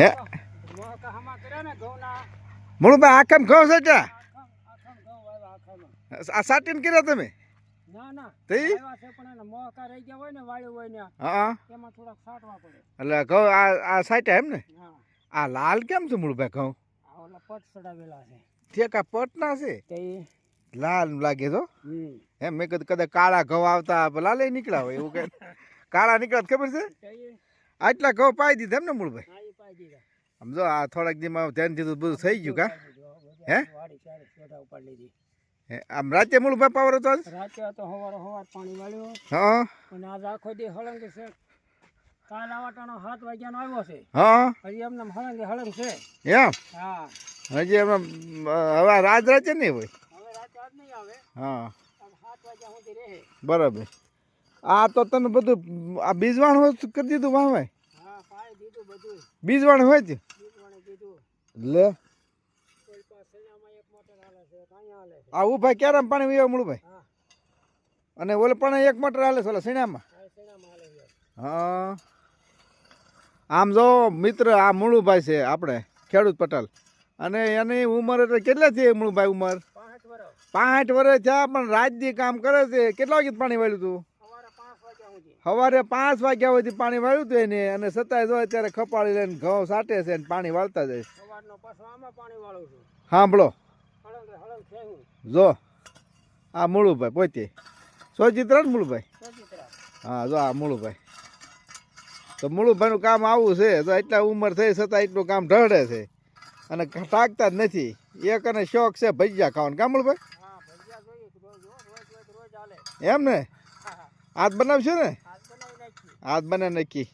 હે? મૂળભાઈ આખમ ઘઉં છે ત્યાં? આ સાટીને કર્યા તમે? આ સાટ્યા એમ ને આ લાલ કેમ છે મૂળભાઈ ઘઉં? આ પટ છે? ઠેકા લાલ લાગે તો? એમ મેં કદાચ કાળા ઘઉં આવતા લાલે નીકળ્યા હોય, એવું કે કાળા નીકળ્યા ખબર છે? આટલા ઘઉં પાઈ દીધા એમ ને મૂળભાઈ સમજો આ થોડાક દીમાં ધ્યાન દીધું બધું થઈ ગયું કા? હે? આમ રાતે મૂળભાઈ પાવર હતો? રાતે તો હવાર હવાર પાણી વાળ્યો હા અને આજ આખો દી હળંગ છે. કાલ આવાટાનો સાત વાગ્યાનો આવ્યો છે. હા હજી એમને હળંગ હળંગ છે. એમ? હા. હજી એમ હવે રાત રાતે નહીં હોય? હવે રાત આજ નહીં આવે. હા. સાત વાગ્યા સુધી રહે. બરાબર. આ તો તને બધું આ બીજવાણ હોય કરી દીધું વાહ ભાઈ બીજવાણ હોય લે. છે અહીંયા આ ઊભા ક્યારે પાણી વીવા મળું ભાઈ અને ઓલે પણ એક મોટર હાલે છે ઓલા સીણામાં હા આમ જો મિત્ર આ મૂળુભાઈ છે આપણે ખેડૂત પટેલ. અને એની ઉંમર એટલે કેટલા છે મૂળુભાઈ ઉંમર? પાંચ વર્ષ. પાંઠ વર્ષ થયા પણ રાત કામ કરે છે. કેટલા વાગે પાણી વાળ્યું હતું સવારે પાંચ વાગ્યા સુધી સવારે પાંચ વાગ્યા સુધી પાણી વાળ્યું હતું એને અને સતાય જો અત્યારે ખપાળી લઈને ઘઉં સાટે છે અને પાણી વાળતા જાય. સાંભળો. જો આ મૂળુભાઈ પોતે. સોચિત્ર ને મૂળુભાઈ? હા જો આ મૂળુભાઈ. તો મૂળુભાઈનું કામ આવું છે. તો એટલા ઉંમર થઈ છતાં એટલું કામ ઢળે છે. અને ટાકતા જ નથી. એક અને શોખ છે ભજીયા ખાવાનું. કામ મૂળભાઈ? એમ ને? હાથ બનાવશું ને? હાથ बना નાખી